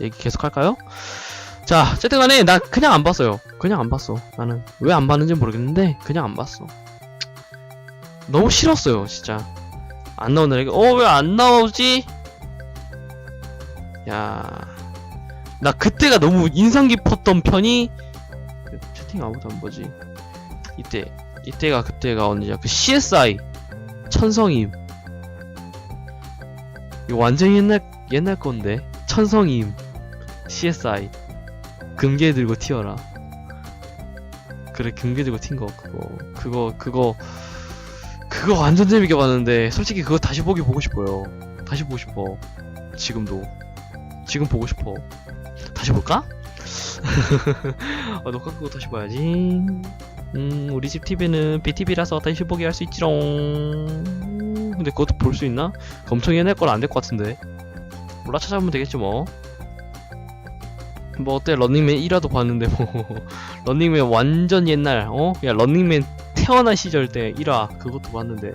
얘기 계속 할까요? 자, 어쨌든 간에 나 그냥 안 봤어요. 그냥 안 봤어. 나는 왜 안 봤는지 모르겠는데 그냥 안 봤어. 너무 싫었어요, 진짜. 안 나오는 애가 어왜 안 나오지? 야, 나 그때가 너무 인상 깊었던 편이 채팅 아무도 안 보지. 이때 이때가 그때가 언제야? 그 CSI 천성임. 이거 완전 옛날 옛날 건데 천성임 CSI 금괴 들고 튀어라. 그래 금괴 들고 튄 거 그거 그거 그거 그거 완전 재밌게 봤는데 솔직히 그거 다시 보기 보고 싶어요. 다시 보고 싶어. 지금도 지금 보고 싶어. 다시 볼까? 아, 녹화 끄고 다시 봐야지. 음, 우리 집 TV는 BTV라서 다시 보기 할 수 있지롱. 근데 그것도 볼 수 있나? 엄청 옛날 건 안 될 것 같은데. 몰라 찾아보면 되겠지 뭐. 뭐 어때? 런닝맨 1화도 봤는데 뭐. 런닝맨 완전 옛날 어? 야 런닝맨 태어난 시절 때 1화 그것도 봤는데.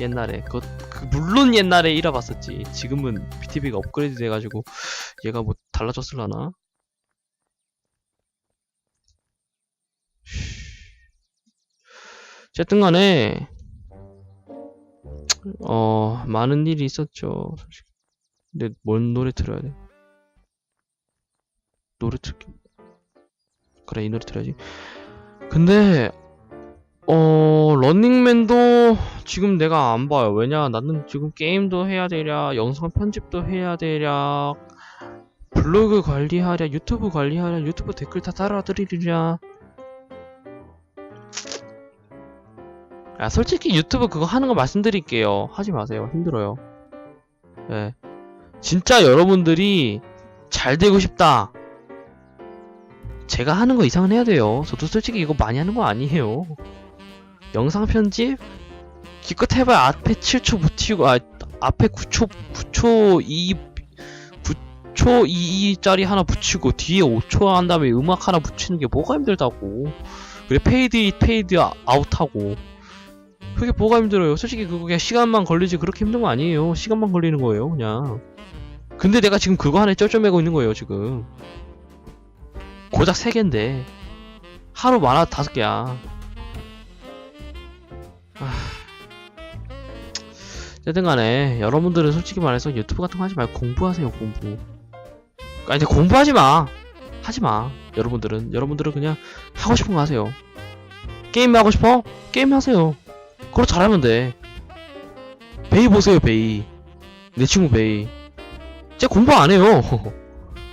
옛날에. 그, 그 물론 옛날에 1화 봤었지. 지금은 BTV가 업그레이드 돼가지고 얘가 뭐 달라졌을라나? 어쨌든 간에 어 많은 일이 있었죠 근데 뭔 노래 들어야 돼? 노래 틀 그래 이 노래 들어야지. 근데 어 런닝맨도 지금 내가 안 봐요. 왜냐 나는 지금 게임도 해야 되랴 영상 편집도 해야 되랴 블로그 관리하랴 유튜브 관리하랴 유튜브 댓글 다 달아드리랴. 야 솔직히 유튜브 그거 하는 거 말씀드릴게요. 하지 마세요. 힘들어요. 예. 진짜 여러분들이 잘 되고 싶다 제가 하는 거 이상은 해야 돼요. 저도 솔직히 이거 많이 하는 거 아니에요. 영상 편집? 기껏 해봐야 앞에 7초 붙이고 아 앞에 9초 9초 2 9초 22짜리 하나 붙이고 뒤에 5초 한 다음에 음악 하나 붙이는 게 뭐가 힘들다고. 그래 페이드 인, 페이드 아- 아웃하고. 그게 뭐가 힘들어요? 솔직히 그거 그냥 시간만 걸리지 그렇게 힘든 거 아니에요. 시간만 걸리는 거예요 그냥. 근데 내가 지금 그거 하나에 쩔쩔매고 있는 거예요 지금 고작 3개인데. 하루 많아 5개야. 어쨌든 간에 여러분들은 솔직히 말해서 유튜브 같은 거 하지 말고 공부하세요 공부. 아니 근데 공부하지 마. 하지 마 여러분들은. 여러분들은 그냥 하고 싶은 거 하세요. 게임 하고 싶어? 게임 하세요. 그거 잘하면 돼. 베이 보세요 베이. 내 친구 베이. 쟤 공부 안 해요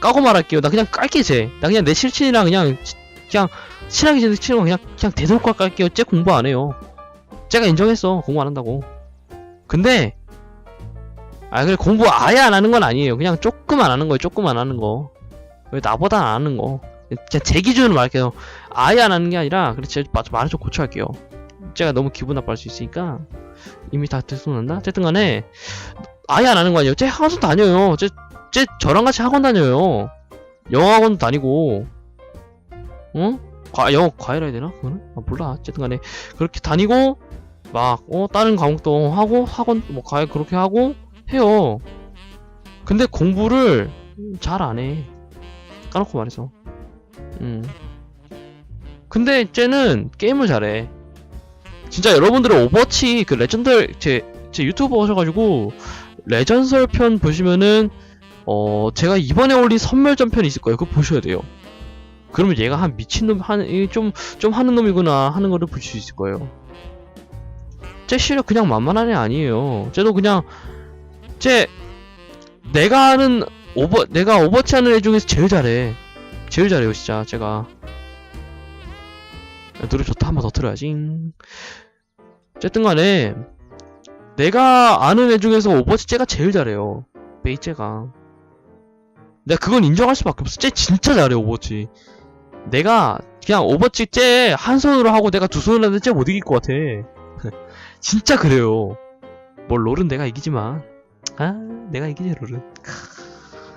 까고 말할게요. 나 그냥 깔게 쟤 나 그냥 내 실친이랑 그냥 치- 그냥 친하게 지내는 친구가 그냥 그냥 대놓고 깔게요. 쟤 공부 안 해요. 쟤가 인정했어. 공부 안 한다고. 근데 아 그래 공부 아예 안 하는 건 아니에요. 그냥 조금 안 하는 거예요. 조금 안 하는 거 왜 나보다 안 하는 거. 그냥 제 기준으로 말할게요. 아예 안 하는 게 아니라 그래 제 말- 말을 좀 고쳐할게요. 제가 너무 기분 나빠할 수 있으니까 이미 다 들통난다? 어쨌든 간에 아예 안 하는 거 아니에요. 쟤 학원 다녀요. 쟤, 쟤 저랑 같이 학원 다녀요 영어학원도 다니고 어? 과, 영어 과외라 해야 되나? 그거는? 아, 몰라 어쨌든 간에 그렇게 다니고 막, 어, 다른 과목도 하고, 학원, 뭐, 과외 그렇게 하고, 해요. 근데 공부를 잘 안 해. 까놓고 말해서. 음. 근데 쟤는 게임을 잘해. 진짜 여러분들은 오버워치 그 레전드, 제, 제 유튜브 오셔가지고, 레전설 편 보시면은, 어, 제가 이번에 올린 선멸전 편이 있을 거예요. 그거 보셔야 돼요. 그러면 얘가 한 미친놈, 한, 이 좀, 좀 하는 놈이구나 하는 거를 보실 수 있을 거예요. 쟤 실력 그냥 만만한 애 아니에요. 쟤도 그냥 쟤 내가 하는 오버 내가 오버워치 하는 애 중에서 제일 잘해. 제일 잘해요, 진짜 제가. 야, 노래 좋다 한 번더 틀어야지. 어쨌든 간에 내가 아는 애 중에서 오버워치 쟤가 제일 잘해요. 베이 쟤가. 내가 그건 인정할 수밖에 없어. 쟤 진짜 잘해 오버워치. 내가 그냥 오버워치 쟤 한 손으로 하고 내가 두 손으로 하는데 쟤 못 이길 것 같아. 진짜 그래요. 뭘 롤은 내가 이기지만 아 내가 이기지 롤은.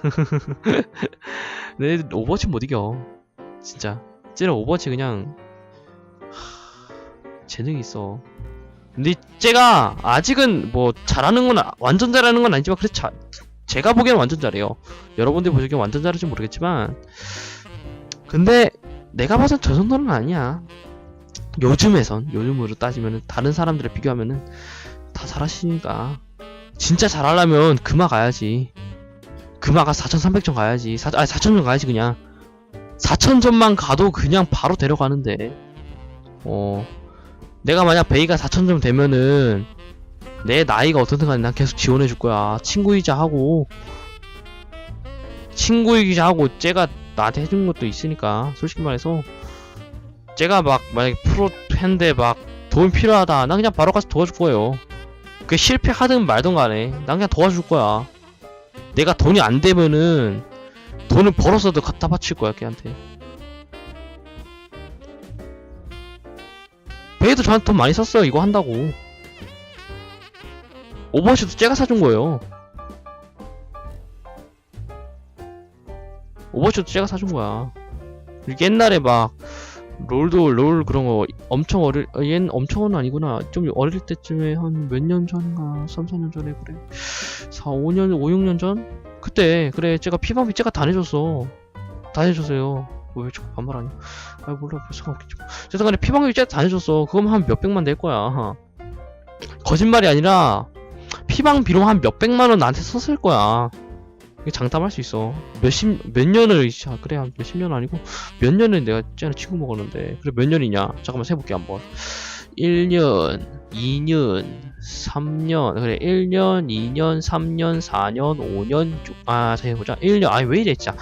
내 오버워치 못 이겨. 진짜. 쟤는 오버워치 그냥 하, 재능이 있어. 근데 쟤가 아직은 뭐 잘하는 건 아- 완전 잘하는 건 아니지만 그래 잘 제가 보기엔 완전 잘해요. 여러분들이 보시기엔 완전 잘할지 모르겠지만 근데 내가 봐선 저 정도는 아니야. 요즘에선 요즘으로 따지면은 다른 사람들에 비교하면은 다 잘하시니까 진짜 잘하려면 금화 가야지. 금화가 4,300점 가야지. 4, 아니 4,000점 가야지 그냥. 4,000점만 가도 그냥 바로 데려가는데. 어. 내가 만약 베이가 4,000점 되면은 내 나이가 어떻든 간에 난 계속 지원해 줄 거야. 친구이자 하고 친구이자 하고 쟤가 나한테 해준 것도 있으니까 솔직히 말해서 쟤가 막 만약에 프로 팬데 막 도움 필요하다. 난 그냥 바로 가서 도와줄 거예요. 그 실패하든 말든 간에 난 그냥 도와줄 거야. 내가 돈이 안 되면은 돈을 벌어서도 갖다 바칠 거야 걔한테. 베이도 저한테 돈 많이 썼어요 이거 한다고. 오버워치도 제가 사준 거예요. 오버워치도 제가 사준 거야. 옛날에 막 롤도 롤 그런 거 엄청 어릴 아, 얘는 엄청은 아니구나. 좀 어릴 때쯤에 한 몇 년 전인가 3, 4년 전에 그래. 4, 5년 5, 6년 전? 그때 그래 제가 피방비 제가 다 내줬어. 다 내줬어요. 뭐왜 자꾸 반말하냐 아 몰라. 별 상관없겠지 뭐. 간에 피방비 제가 다 내줬어. 그럼 한 몇백만 낼 거야. 거짓말이 아니라 피방비로 한 몇백만 원 나한테 썼을 거야. 장담할 수 있어. 몇십 몇 년을 아, 그래 한 몇십 년 아니고 몇 년을 내가 쟤는 친구 먹었는데 그래 몇 년이냐? 잠깐만 세볼게 한번. 1년 2년 3년 그래 1년 2년 3년 4년 5년 6, 아 세보자. 1년 아니 왜 이래 진짜.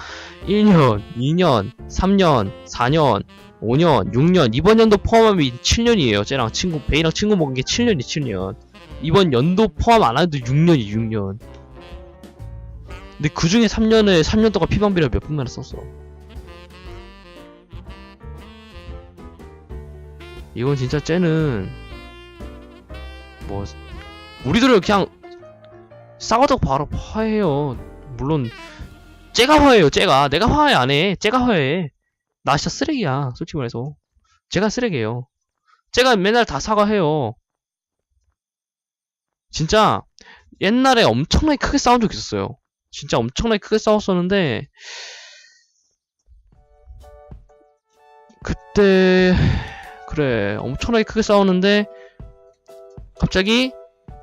1년 2년 3년 4년 5년 6년. 이번 연도 포함하면 7년이에요. 쟤랑 친구 베이랑 친구 먹은 게 7년이 7년 이번 연도 포함 안 해도 6년이 6년 근데 그 중에 3년에 3년 동안 피방비를 몇 분만에 썼어. 이건 진짜 쟤는 뭐 우리들은 그냥 싸워도 바로 화해요. 물론 쟤가 화해요. 쟤가 내가 화해 안 해. 쟤가 화해. 나 진짜 쓰레기야. 솔직히 말해서 쟤가 쓰레기예요. 쟤가 맨날 다 사과해요. 진짜 옛날에 엄청나게 크게 싸운 적 있었어요. 진짜 엄청나게 크게 싸웠었는데 그때 그래 엄청나게 크게 싸웠는데 갑자기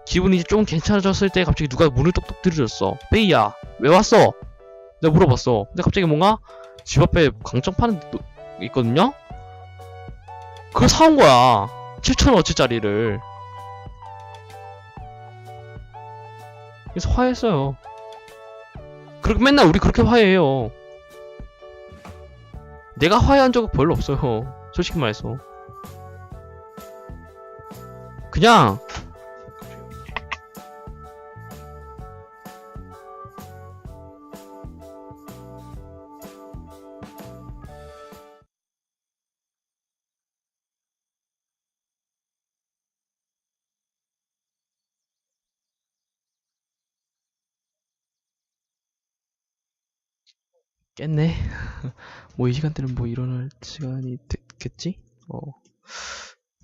기분이 이제 좀 괜찮아졌을 때 갑자기 누가 문을 똑똑 들이줬어 베이야 왜 왔어? 내가 물어봤어 근데 갑자기 뭔가 집 앞에 강정 파는 데 있거든요? 그걸 사온 거야 7천원어치짜리를 그래서 화했어요 그렇게 맨날 우리 그렇게 화해해요. 내가 화해한 적은 별로 없어요. 솔직히 말해서. 그냥 깼네. 뭐 이 시간대는 뭐 일어날 시간이 됐겠지? 어.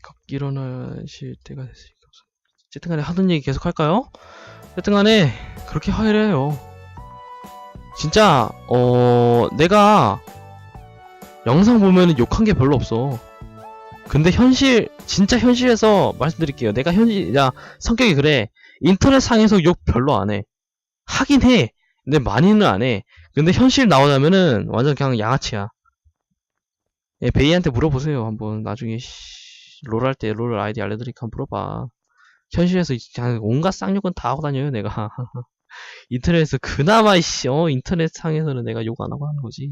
각 일어나실 때가 됐으니까. 어쨌든 간에 하던 얘기 계속 할까요? 어쨌든 간에 그렇게 화해를 해요. 진짜 어 내가 영상 보면은 욕한 게 별로 없어. 근데 현실 진짜 현실에서 말씀드릴게요. 내가 현실 야 성격이 그래. 인터넷 상에서 욕 별로 안 해. 하긴 해. 근데 많이는 안 해. 근데 현실 나오자면은 완전 그냥 양아치야. 예, 베이한테 물어보세요. 한번 나중에 롤 할 때 롤 아이디 알려드리니까 물어봐. 현실에서 이- 그냥 온갖 쌍욕은 다 하고 다녀요, 내가. 인터넷에서 그나마 이씨, 어, 인터넷 상에서는 내가 욕 안 하고 하는 거지.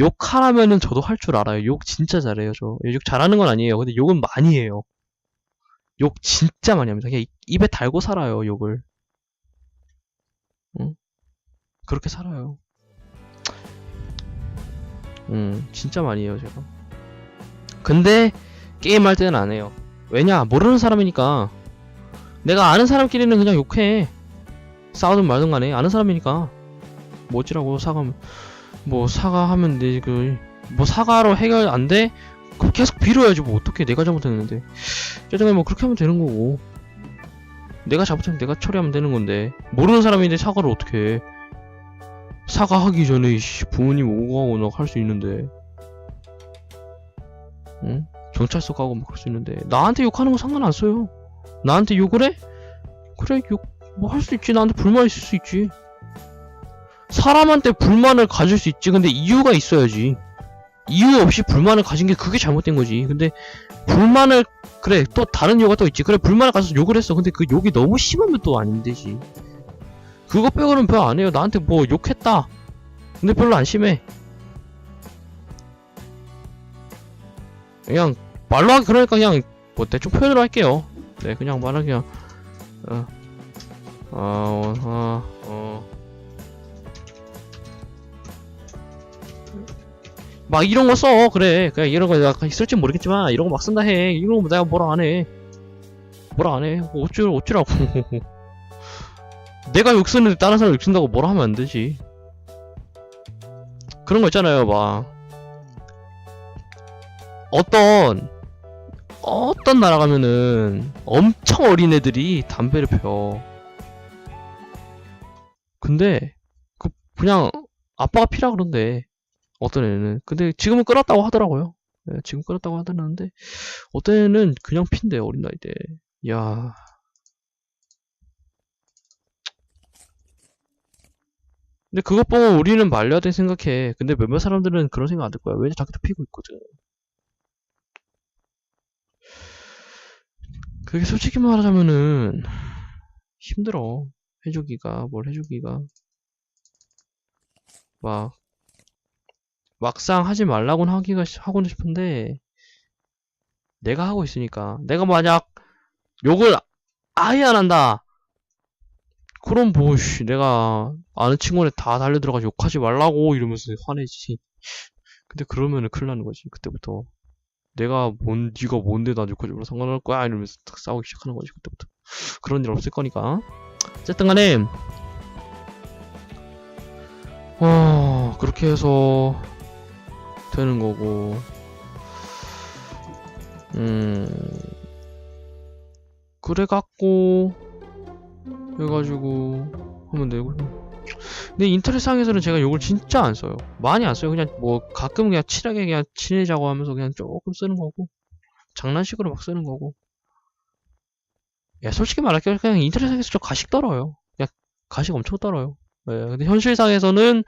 욕하라면은 저도 할 줄 알아요. 욕 진짜 잘해요, 저. 예, 욕 잘하는 건 아니에요. 근데 욕은 많이 해요. 욕 진짜 많이 합니다. 그냥 이- 입에 달고 살아요, 욕을. 응? 그렇게 살아요. 음, 진짜 많이 해요, 제가. 근데, 게임할 때는 안 해요. 왜냐, 모르는 사람이니까. 내가 아는 사람끼리는 그냥 욕해. 싸우든 말든 간에, 아는 사람이니까. 뭐 어찌라고, 사과, 뭐, 사과하면 돼, 그, 뭐, 사과로 해결 안 돼? 그럼 계속 빌어야지, 뭐, 어떻게 내가 잘못했는데. 짜증에 뭐, 그렇게 하면 되는 거고. 내가 잘못하면 내가 처리하면 되는 건데. 모르는 사람인데 사과를 어떻게 해. 사과하기 전에 씨, 부모님 오고 막할수 있는데. 응? 경찰서 가고 막할수 있는데. 나한테 욕하는 거 상관 안 써요. 나한테 욕을 해? 그래 욕 뭐 할 수 있지. 나한테 불만 있을 수 있지. 사람한테 불만을 가질 수 있지. 근데 이유가 있어야지. 이유 없이 불만을 가진 게 그게 잘못된 거지. 근데 불만을 그래 또 다른 이유가 또 있지. 그래 불만을 가져서 욕을 했어. 근데 그 욕이 너무 심하면 또 아닌데지 그거 빼고는 별로 안 해요. 나한테 뭐 욕했다. 근데 별로 안 심해. 그냥 말로 하기 그러니까 그냥 뭐 대충 표현으로 할게요. 네 그냥 말하기 그냥 어, 어, 어, 어. 막 이런 거 써. 그래. 그냥 이런 거 내가 쓸지 모르겠지만 이런 거 막 쓴다 해. 이런 거 내가 뭐라 안 해. 뭐라 안해. 뭐 어쩌 어쩌라고 내가 욕 쓰는데 다른 사람 욕 쓴다고 뭐라 하면 안 되지. 그런 거 있잖아요 막. 어떤 어떤 나라 가면은 엄청 어린 애들이 담배를 펴. 근데 그 그냥 아빠가 피라 그런데 어떤 애는. 근데 지금은 끊었다고 하더라고요. 네, 지금 끊었다고 하더라는데 어떤 애는 그냥 핀대 어린 나이 때 야. 근데 그것 보고 우리는 말려야 돼 생각해. 근데 몇몇 사람들은 그런 생각 안 들 거야. 왜냐 자기도 피고 있거든. 그게 솔직히 말하자면은 힘들어. 해주기가 뭘 해주기가 막 막상 하지 말라고는 하기가 시- 하고는 싶은데 내가 하고 있으니까 내가 만약 욕을 아예 안 한다 그럼 뭐 씨, 내가 아는 친구한테 다 달려 들어가지고 욕하지 말라고 이러면서 화내지. 근데 그러면은 큰일 나는 거지 그때부터. 내가 뭔 네가 뭔데 나 욕하지 말라 상관없을 거야? 이러면서 딱 싸우기 시작하는 거지 그때부터. 그런 일 없을 거니까. 어쨌든 간에 어 그렇게 해서 되는 거고. 음 그래갖고 해가지고 하면 되고 근데 인터넷상에서는 제가 욕을 진짜 안 써요. 많이 안 써요. 그냥 뭐 가끔 그냥 친하게 그냥 친해자고 하면서 그냥 조금 쓰는 거고 장난식으로 막 쓰는 거고. 야 솔직히 말할게요. 그냥 인터넷상에서 좀 가식 떨어요. 그냥 가식 엄청 떨어요. 예, 근데 현실상에서는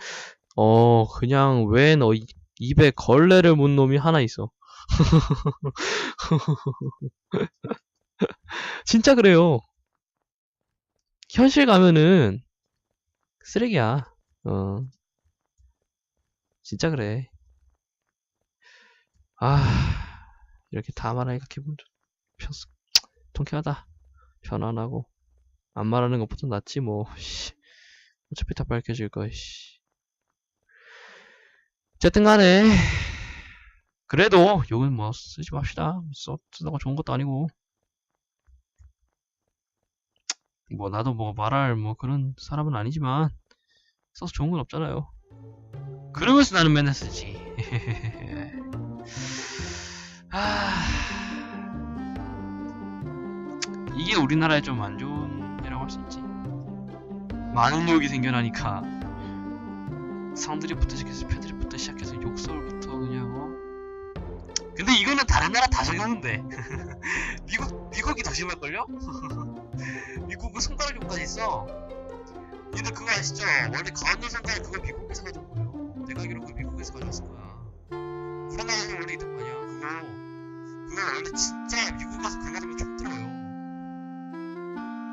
어 그냥 왜 너 입에 걸레를 문 놈이 하나 있어. 진짜 그래요. 현실 가면은 쓰레기야. 어. 진짜 그래. 아, 이렇게 다 말하니까 기분 좀 편, 통쾌하다. 편안하고. 안 말하는 것보다 낫지, 뭐. 씨. 어차피 다 밝혀질 거야, 씨. 어쨌든 간에, 그래도 욕은 뭐 쓰지 맙시다. 써, 쓰다가 좋은 것도 아니고. 뭐 나도 뭐 말할 뭐 그런 사람은 아니지만 써서 좋은 건 없잖아요. 그러면서 나는 맨날 쓰지. 아... 이게 우리나라에 좀 안 좋은 데라고 할 수 있지. 많은 욕이 생겨나니까 성들이부터 시작해서 패들이부터 시작해서 욕설부터 그냥 어? 근데 이거는 다른 나라 다 적용인데 미국 미국이 더 심할걸요? 미국은 손가락 욕까지 있어. 근데 그거 아시죠? 원래 가운데 손가락 그거 미국에서 가져온 거예요. 내가 알기로 그거 미국에서 가져왔을 거야. 우리나라는 원래 이득 아니야. 그거 그거 원래 진짜 미국 가서 그거 가지면 촉 들어요.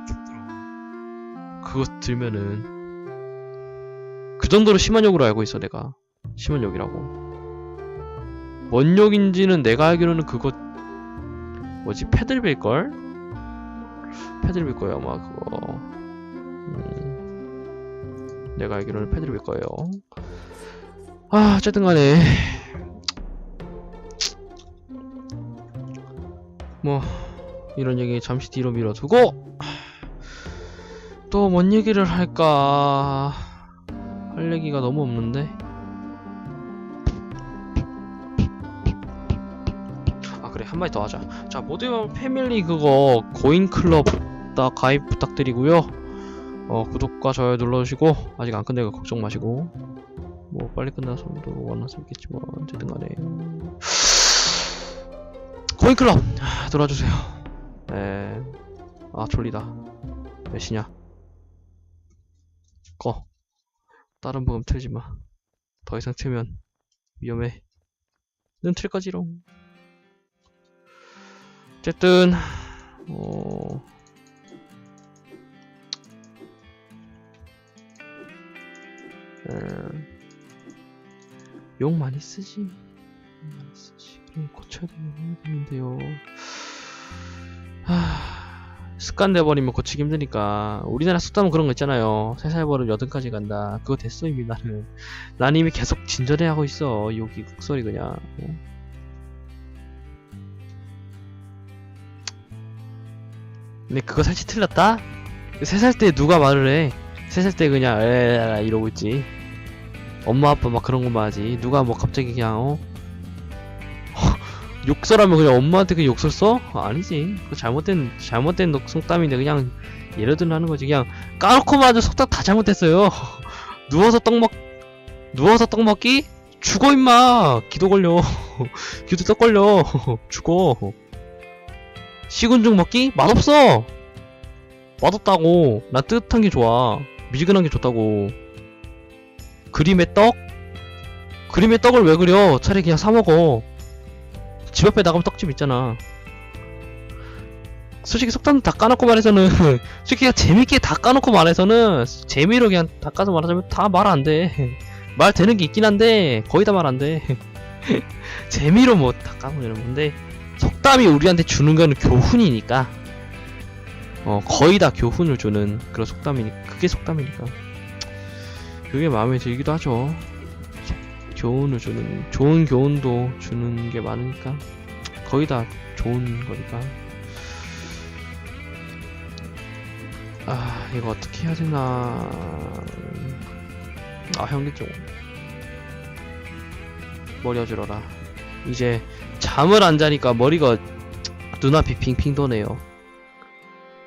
촉 들어. 그거 들면은 그 정도로 심한 욕으로 알고 있어 내가 심한 욕이라고. 뭔 욕인지는 내가 알기로는 그거 뭐지 패들빌 걸? 패드립일 거예요 아마 그거. 음, 내가 알기로는 패드립일 거예요. 아 어쨌든 간에. 뭐 이런 얘기 잠시 뒤로 밀어두고 또 뭔 얘기를 할까? 할 얘기가 너무 없는데 그래 한마디 더 하자 자 모두의 패밀리 그거 고인 클럽 다 가입 부탁드리고요 어, 구독과 좋아요 눌러주시고, 아직 안 끝내고 걱정 마시고, 뭐, 빨리 끝나서도 원하서 있겠지만, 어쨌든 간에. 코인클럽! 아, 들어와주세요. 네. 아, 졸리다. 몇 시냐? 꺼. 다른 부금 틀지 마. 더 이상 틀면 위험해. 는틀 거지롱. 어쨌든, 어, 음, 욕 많이 쓰지. 욕 많이 쓰지. 그럼 고쳐야 되는 되는데요. 하, 습관 돼버리면 고치기 힘드니까. 우리나라 속담은 그런 거 있잖아요. 세살 버릇 여든까지 간다. 그거 됐어, 이미 나는. 난 이미 계속 진전해 하고 있어. 욕이 국소리 그냥. 근데 그거 살짝 틀렸다? 세 살 때 누가 말을 해? 세 살 때 그냥 에라라 이러고 있지. 엄마 아빠 막 그런 것만 하지. 누가 뭐 갑자기 그냥 어? 욕설하면 그냥 엄마한테 그 욕설 써? 아니지. 그거 잘못된 잘못된 녹- 속담인데 그냥 예를 들어 하는 거지. 그냥 까놓고 말하는 속담 다 잘못됐어요. 누워서 떡 먹, 누워서 떡 먹기? 죽어 임마. 기도 걸려. 기도 떡 걸려. 죽어. 식은 죽 먹기? 맛없어. 맛없다고. 나 뜨뜻한 게 좋아. 미지근한 게 좋다고. 그림의 떡? 그림의 떡을 왜 그려? 차라리 그냥 사 먹어. 집 앞에 나가면 떡집 있잖아. 솔직히 속담 다 까놓고 말해서는 솔직히 그냥 재밌게 다 까놓고 말해서는 재미로 그냥 다 까서 말하자면 다 말 안 돼. 말 되는 게 있긴 한데 거의 다 말 안 돼. 재미로 뭐다 이러는 건데 속담이 우리한테 주는 거는 교훈이니까. 어 거의 다 교훈을 주는 그런 속담이니까 그게 속담이니까. 그게 마음에 들기도 하죠. 교훈을 주는 좋은 교훈도 주는 게 많으니까. 거의 다 좋은 거니까. 아 이거 어떻게 해야 되나. 아 형님 좀 머리 어지러라. 이제 잠을 안 자니까 머리가 눈앞이 핑핑 도네요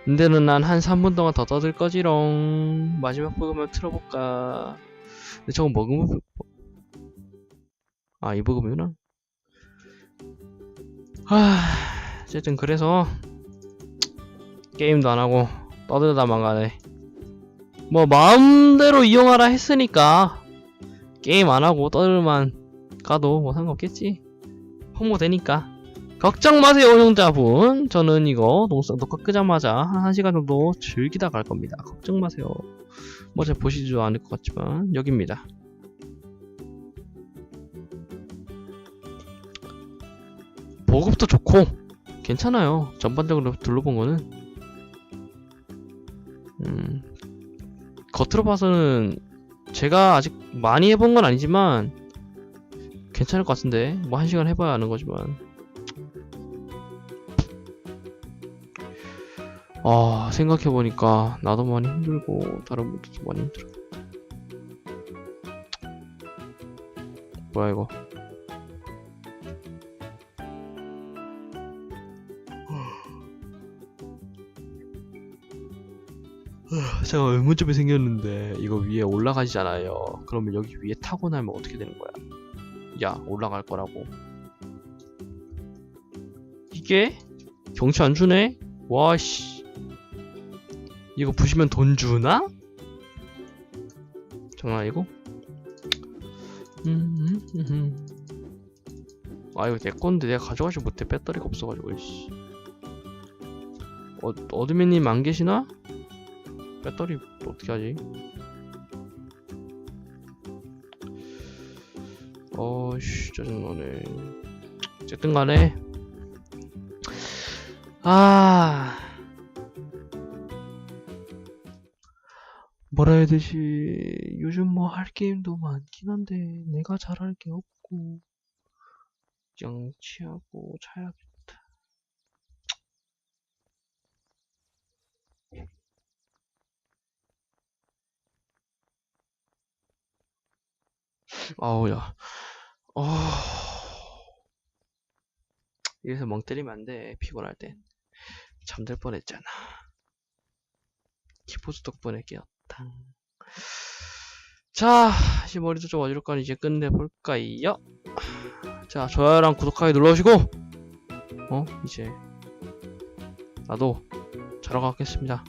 근데는 난 한 3분 동안 더 떠들 거지롱 마지막 부금을 틀어볼까 근데 저거 먹으면 아, 이 부금이구나. 하, 어쨌든 그래서 게임도 안 하고 떠들다만 가네. 뭐 마음대로 이용하라 했으니까 게임 안 하고 떠들만 가도 뭐 상관없겠지. 홍보되니까. 걱정 마세요, 형자분. 저는 이거 녹화 끄자마자 한 1시간 정도 즐기다 갈 겁니다. 걱정 마세요. 뭐 잘 보시지도 않을 것 같지만 여기입니다. 보급도 좋고 괜찮아요. 전반적으로 둘러본 거는 음, 겉으로 봐서는 제가 아직 많이 해본 건 아니지만 괜찮을 것 같은데 뭐 한 시간 해봐야 아는 거지만 아 생각해보니까 나도 많이 힘들고 다른 분들도 많이 힘들어 뭐야 이거 제가 의문점이 생겼는데 이거 위에 올라가지잖아요. 그러면 여기 위에 타고 나면 어떻게 되는 거야? 야 올라갈 거라고. 이게 경치 안 주네? 와씨. 이거 부시면 돈 주나? 장난 아니고? 음, 음, 음, 음. 아 이거 내 건데 내가 가져가지 못해 배터리가 없어가지고 씨. 어, 어드민님 안 계시나? 배터리 어떻게 하지? 어씨 짜증나네. 어쨌든 간에. 아. 뭐라 해야 되지? 요즘 뭐 할 게임도 많긴 한데 내가 잘할 게 없고. 양치하고 자야겠다. 아우 야 어... 이래서 멍 때리면 안 돼 피곤할 땐 잠들 뻔했잖아 키보드 덕분에 깨었다 탕. 자, 이제 머리도 좀 어지럽거니 이제 끝내볼까요? 자, 좋아요랑 구독하기 눌러주시고, 어, 이제, 나도 자러 가겠습니다.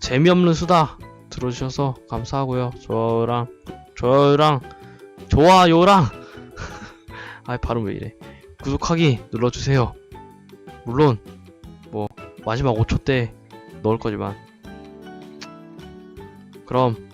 재미없는 수다 들어주셔서 감사하고요. 좋아요랑, 좋아요랑, 좋아요랑, 아이, 발음 왜 이래. 구독하기 눌러주세요. 물론, 뭐, 마지막 5초 때 넣을 거지만. 그럼,